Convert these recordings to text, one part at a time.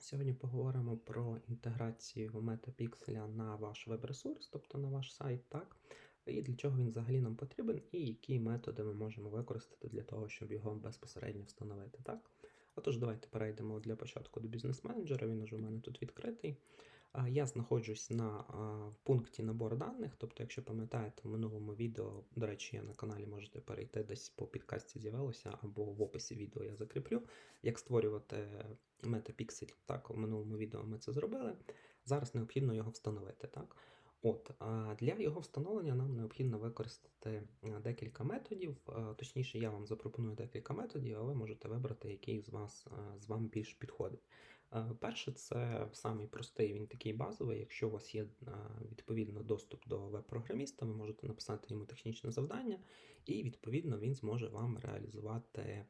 Сьогодні поговоримо про інтеграцію метапікселя на ваш веб-ресурс, тобто на ваш сайт, так? І для чого він взагалі нам потрібен, і які методи ми можемо використати для того, щоб його безпосередньо встановити. так? Отож, давайте перейдемо для початку до бізнес-менеджера. Він уже у мене тут відкритий. Я знаходжусь на пункті набор даних. Тобто, якщо пам'ятаєте, в минулому відео, до речі, я на каналі можете перейти десь по підкасті з'явилося, або в описі відео я закріплю, як створювати метапіксель. Так, в минулому відео ми це зробили. Зараз необхідно його встановити. так. От, для його встановлення нам необхідно використати е, декілька методів. Е, Точніше, я вам запропоную декілька методів, а ви можете вибрати, який з вас е, з вам більш підходить. Перше, це самий простий, він такий базовий. Якщо у вас є відповідно доступ до веб-програміста, ви можете написати йому технічне завдання, і відповідно він зможе вам реалізувати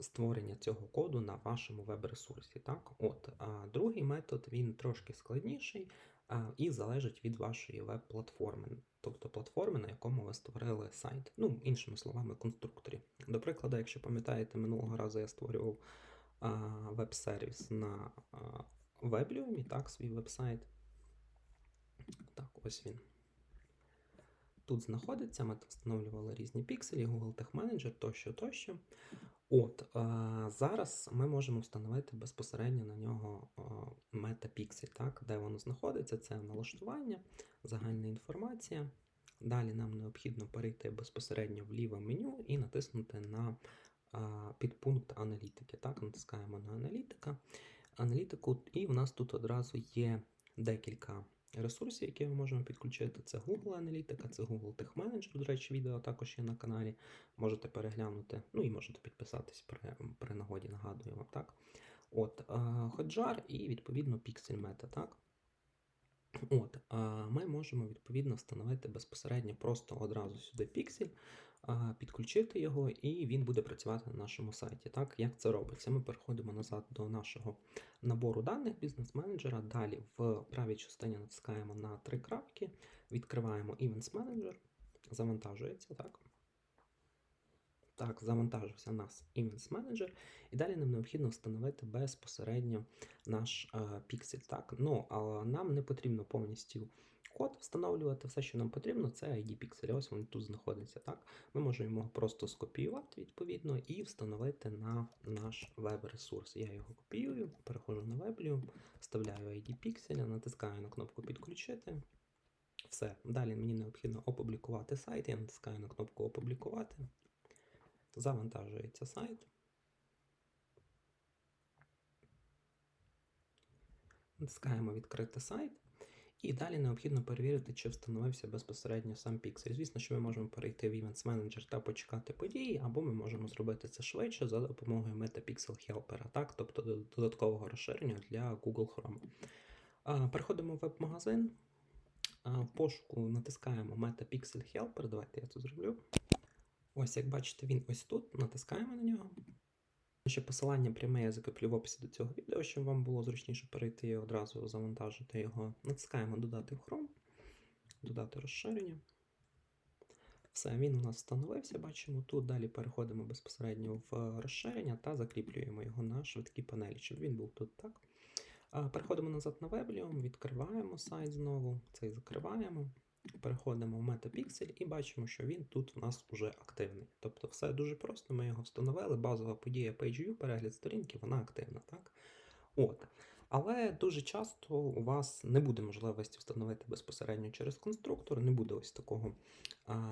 створення цього коду на вашому веб-ресурсі. Так, от а другий метод він трошки складніший і залежить від вашої веб-платформи, тобто платформи, на якому ви створили сайт. Ну, іншими словами, конструкторі. До прикладу, якщо пам'ятаєте, минулого разу я створював веб-сервіс на Weblium, так, свій веб-сайт. Так, ось він. Тут знаходиться, ми встановлювали різні пікселі, Google Tag Manager тощо, тощо. От, зараз ми можемо встановити безпосередньо на нього е, метапіксель, так, де воно знаходиться, це налаштування, загальна інформація. Далі нам необхідно перейти безпосередньо в ліве меню і натиснути на е, підпункт аналітики. Так, натискаємо на аналітика, аналітику, і в нас тут одразу є декілька ресурсів, які ми можемо підключити. Це Google Аналітика, це Google Tech Manager, до речі, відео також є на каналі. Можете переглянути, ну і можете підписатись при, при нагоді, нагадую вам, так? От, е, Hotjar і відповідно Pixel Meta, так? От, е, ми можемо відповідно встановити безпосередньо просто одразу сюди піксель, е, підключити його, і він буде працювати на нашому сайті. Так, як це робиться? Ми переходимо назад до нашого набору даних бізнес-менеджера. Далі в правій частині натискаємо на три крапки, відкриваємо Events Manager, завантажується так. Так, завантажився у нас Events Manager, і далі нам необхідно встановити безпосередньо наш е, піксель. Так, ну а нам не потрібно повністю код встановлювати. Все, що нам потрібно, це ID піксель. Ось він тут знаходиться. Так, ми можемо його просто скопіювати відповідно і встановити на наш веб-ресурс. Я його копіюю, переходжу на Weblium, вставляю ID пікселя, натискаю на кнопку Підключити. Все, далі мені необхідно опублікувати сайт. Я натискаю на кнопку Опублікувати. Завантажується сайт. Натискаємо відкрити сайт. І далі необхідно перевірити, чи встановився безпосередньо сам піксель. Звісно, що ми можемо перейти в Events Manager та почекати події, або ми можемо зробити це швидше за допомогою MetaPixel Helper, так? тобто додаткового розширення для Google Chrome. Переходимо в веб-магазин. В пошуку натискаємо MetaPixel Helper. Давайте я це зроблю. Ось, як бачите, він ось тут. Натискаємо на нього. Ще посилання пряме я закріплю в описі до цього відео, щоб вам було зручніше перейти і одразу завантажити його. Натискаємо Додати в Chrome, додати розширення. Все, він у нас встановився, бачимо тут. Далі переходимо безпосередньо в розширення та закріплюємо його на швидкі панелі, щоб він був тут так. Переходимо назад на Weblium, відкриваємо сайт знову, цей закриваємо. Переходимо в Metapixel і бачимо, що він тут у нас вже активний. Тобто все дуже просто, ми його встановили. Базова подія PageView, перегляд сторінки, вона активна. так? От. Але дуже часто у вас не буде можливості встановити безпосередньо через конструктор, не буде ось такого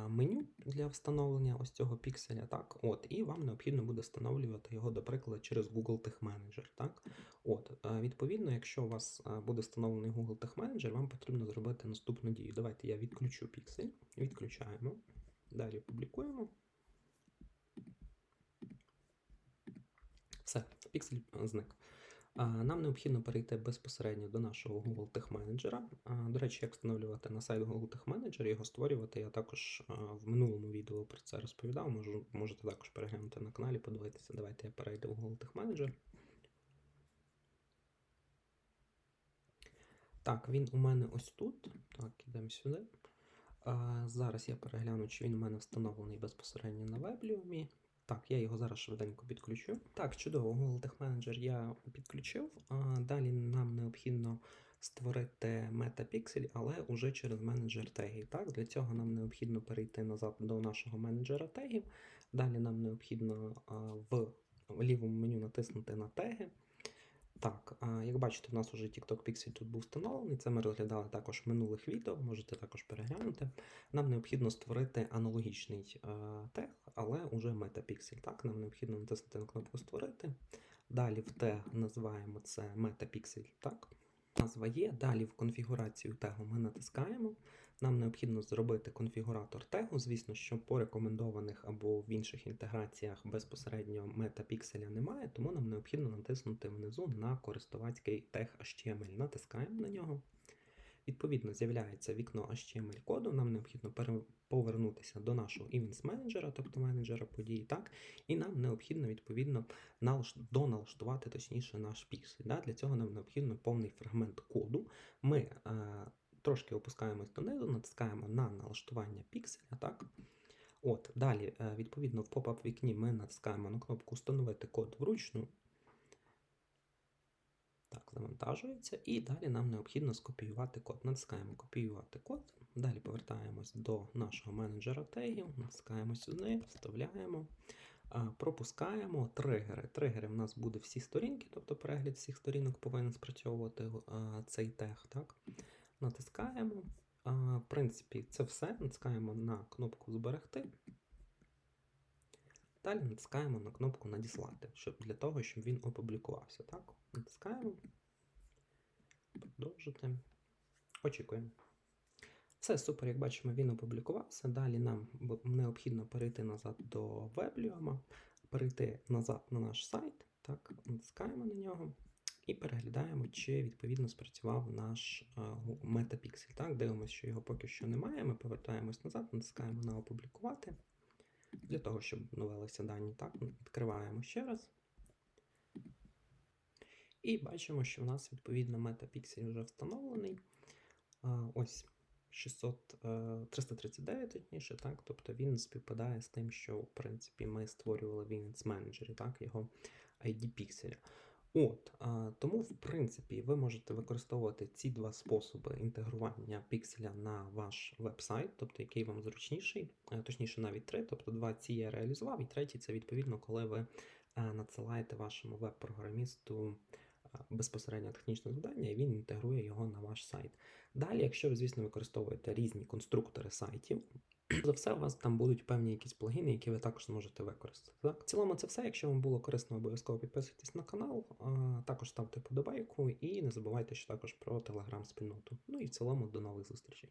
меню для встановлення ось цього пікселя. Так? От, І вам необхідно буде встановлювати його, до прикладу, через Google Tech Manager. Так? От, Відповідно, якщо у вас буде встановлений Google Tech Manager, вам потрібно зробити наступну дію. Давайте я відключу піксель, відключаємо. Далі публікуємо. Все, піксель зник. Нам необхідно перейти безпосередньо до нашого Google Tech Manager. До речі, як встановлювати на сайт Google Tech Manager, його створювати, я також в минулому відео про це розповідав. Можу, можете також переглянути на каналі, подивитися. Давайте я перейду в Google Tech Manager. Так, він у мене ось тут. Так, ідемо сюди. Зараз я перегляну, чи він у мене встановлений безпосередньо на Weblium. Так, я його зараз швиденько підключу. Так, чудово, Google Tech Manager я підключив. А далі нам необхідно створити метапіксель, але уже через менеджер тегів. Так, для цього нам необхідно перейти назад до нашого менеджера тегів. Далі нам необхідно в лівому меню натиснути на теги. Так, як бачите, у нас вже TikTok Pixel тут був встановлений. Це ми розглядали також в минулих відео, можете також переглянути. Нам необхідно створити аналогічний е, тег, але уже метапіксель. Так, нам необхідно натиснути на кнопку Створити. Далі в тег називаємо це метапіксель. Так. Назва є. Далі в конфігурацію тегу ми натискаємо. Нам необхідно зробити конфігуратор тегу. Звісно, що по рекомендованих або в інших інтеграціях безпосередньо метапікселя немає, тому нам необхідно натиснути внизу на користувацький тег HTML. Натискаємо на нього. Відповідно, з'являється вікно HTML-коду. Нам необхідно повернутися до нашого Events менеджера, тобто менеджера подій, так, і нам необхідно відповідно налаш- доналаштувати точніше наш піксель. Да? Для цього нам необхідно повний фрагмент коду. Ми е, трошки опускаємось донизу, натискаємо на налаштування пікселя. Так? От, далі, е, відповідно, в поп-ап вікні ми натискаємо на кнопку Встановити код вручну. Так, завантажується. І далі нам необхідно скопіювати код. Натискаємо копіювати код. Далі повертаємось до нашого менеджера тегів, натискаємо сюди, вставляємо, пропускаємо тригери. Тригери в нас буде всі сторінки, тобто перегляд всіх сторінок повинен спрацьовувати цей тег. Так? Натискаємо. В принципі, це все. Натискаємо на кнопку Зберегти. Далі натискаємо на кнопку Надіслати, щоб для того, щоб він опублікувався. Так? Натискаємо. Продовжити. Очікуємо. Все супер, як бачимо, він опублікувався. Далі нам необхідно перейти назад до вебліума, перейти назад на наш сайт. Так, натискаємо на нього і переглядаємо, чи відповідно спрацював наш а, метапіксель. Так, дивимося, що його поки що немає. Ми повертаємось назад, натискаємо на опублікувати. Для того, щоб обновилися дані, так, відкриваємо ще раз. І бачимо, що в нас відповідно метапіксель вже встановлений. Ось 600, е, 339, точніше, так. Тобто він співпадає з тим, що в принципі ми створювали в Events Manager, так, його ID пікселя. От, тому, в принципі, ви можете використовувати ці два способи інтегрування пікселя на ваш веб-сайт, тобто який вам зручніший, е, точніше навіть три, тобто два ці я реалізував, і третій це відповідно, коли ви е, надсилаєте вашому веб-програмісту безпосередньо технічне завдання, і він інтегрує його на ваш сайт. Далі, якщо ви, звісно, використовуєте різні конструктори сайтів, за все у вас там будуть певні якісь плагіни, які ви також зможете використати. Так? В цілому це все. Якщо вам було корисно, обов'язково підписуйтесь на канал, також ставте подобайку і не забувайте ще також про телеграм-спільноту. Ну і в цілому до нових зустрічей.